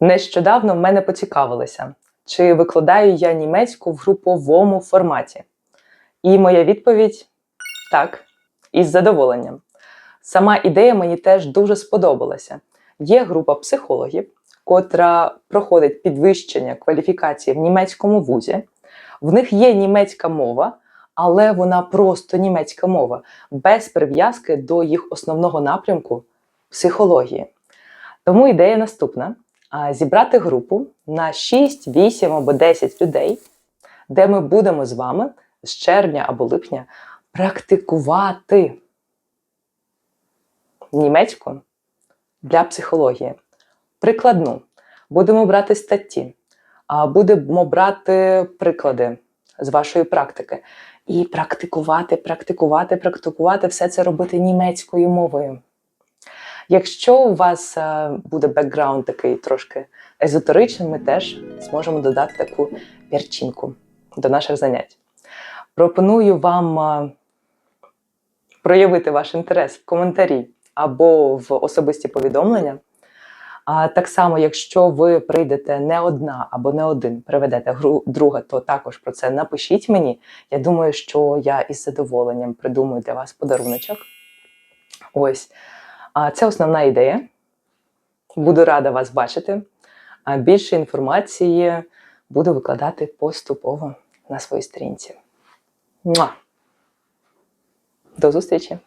Нещодавно в мене поцікавилися, чи викладаю я німецьку в груповому форматі. І моя відповідь так, із задоволенням. Сама ідея мені теж дуже сподобалася. Є група психологів, котра проходить підвищення кваліфікації в німецькому вузі. В них є німецька мова, але вона просто німецька мова, без прив'язки до їх основного напрямку психології. Тому ідея наступна: зібрати групу на 6, 8 або 10 людей, де ми будемо з вами з червня або липня практикувати німецьку для психології. Прикладну. Будемо брати статті, будемо брати приклади з вашої практики. І практикувати, практикувати, практикувати все це робити німецькою мовою. Якщо у вас е, буде бекграунд такий трошки езотеричний, ми теж зможемо додати таку перчинку до наших занять. Пропоную вам е, проявити ваш інтерес в коментарі або в особисті повідомлення. А так само, якщо ви прийдете не одна або не один, приведете гру друга, то також про це напишіть мені. Я думаю, що я із задоволенням придумаю для вас подаруночок. Ось. Це основна ідея. Буду рада вас бачити. Більше інформації буду викладати поступово на своїй сторінці. Муа! До зустрічі!